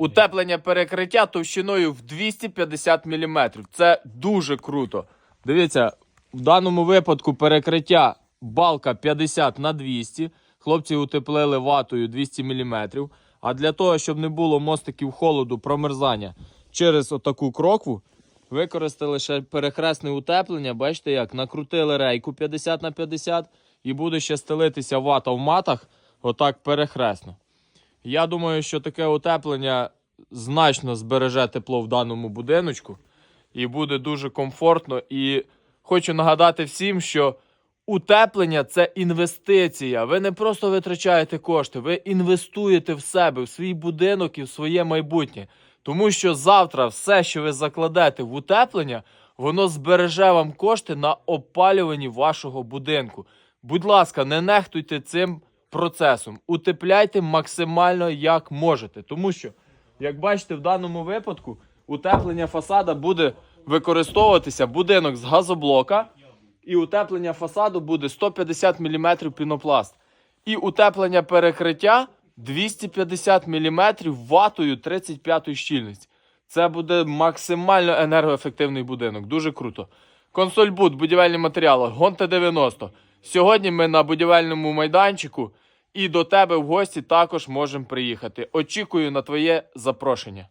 Утеплення перекриття товщиною в 250 мм. Це дуже круто. Дивіться, в даному випадку перекриття балка 50 на 200. Хлопці утеплили ватою 200 мм. А для того, щоб не було мостиків холоду, промерзання через отаку крокву, використали ще перехресне утеплення. Бачите, як накрутили рейку 50 на 50 і буде ще стелитися вата в матах, отак перехресно. Я думаю, що таке утеплення значно збереже тепло в даному будиночку і буде дуже комфортно. І хочу нагадати всім, що утеплення це інвестиція. Ви не просто витрачаєте кошти, ви інвестуєте в себе, в свій будинок і в своє майбутнє. Тому що завтра все, що ви закладете в утеплення, воно збереже вам кошти на опалюванні вашого будинку. Будь ласка, не нехтуйте цим процесом. Утепляйте максимально як можете. Тому що, як бачите, в даному випадку утеплення фасада буде використовуватися будинок з газоблока, і утеплення фасаду буде 150 мм пінопласт. І утеплення перекриття 250 мм ватою 35 щільності. Це буде максимально енергоефективний будинок. Дуже круто. Консольбуд, будівельні матеріали, Гонта 90. Сьогодні ми на будівельному майданчику і до тебе в гості також можемо приїхати. Очікую на твоє запрошення.